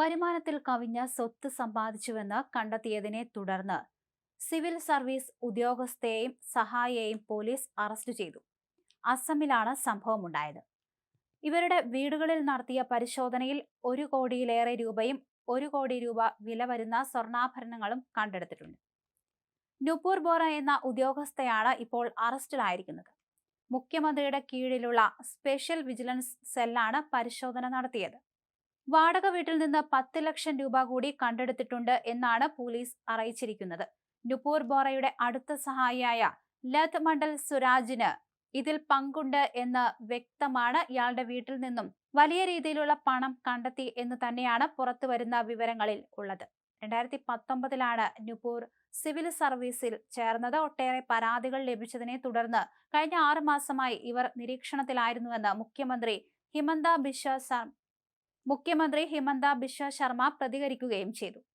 വരുമാനത്തിൽ കവിഞ്ഞ സ്വത്ത് സമ്പാദിച്ചുവെന്ന് കണ്ടെത്തിയതിനെ തുടർന്ന് സിവിൽ സർവീസ് ഉദ്യോഗസ്ഥയെയും സഹായിയെയും പോലീസ് അറസ്റ്റ് ചെയ്തു. അസമിലാണ് സംഭവമുണ്ടായത്. ഇവരുടെ വീടുകളിൽ നടത്തിയ പരിശോധനയിൽ ഒരു കോടിയിലേറെ രൂപയും ഒരു കോടി രൂപ വില വരുന്ന സ്വർണാഭരണങ്ങളും കണ്ടെടുത്തിട്ടുണ്ട്. നുപൂർ ബോറ എന്ന ഉദ്യോഗസ്ഥയാണ് ഇപ്പോൾ അറസ്റ്റിലായിരിക്കുന്നത്. മുഖ്യമന്ത്രിയുടെ കീഴിലുള്ള സ്പെഷ്യൽ വിജിലൻസ് സെല്ലാണ് പരിശോധന നടത്തിയത്. വാടക വീട്ടിൽ നിന്ന് പത്ത് ലക്ഷം രൂപ കൂടി കണ്ടെടുത്തിട്ടുണ്ട് എന്നാണ് പോലീസ് അറിയിച്ചിരിക്കുന്നത്. നുപൂർ ബോറയുടെ അടുത്ത സഹായിയായ ലത് മണ്ഡൽ സുരാജിന് ഇതിൽ പങ്കുണ്ട് എന്ന് വ്യക്തമാണ് ഇയാളുടെ വീട്ടിൽ നിന്നും വലിയ രീതിയിലുള്ള പണം കണ്ടെത്തി എന്ന് തന്നെയാണ് പുറത്തു വരുന്ന വിവരങ്ങളിൽ ഉള്ളത്. രണ്ടായിരത്തി പത്തൊമ്പതിലാണ് നുപൂർ സിവിൽ സർവീസിൽ ചേർന്നത്. ഒട്ടേറെ പരാതികൾ ലഭിച്ചതിനെ തുടർന്ന് കഴിഞ്ഞ ആറു മാസമായി ഇവർ നിരീക്ഷണത്തിലായിരുന്നുവെന്ന് മുഖ്യമന്ത്രി ഹിമന്ത ബിശ്വ മുഖ്യമന്ത്രി ഹിമന്ത ബിശ്വ ശർമ്മ പ്രതികരിക്കുകയും ചെയ്തു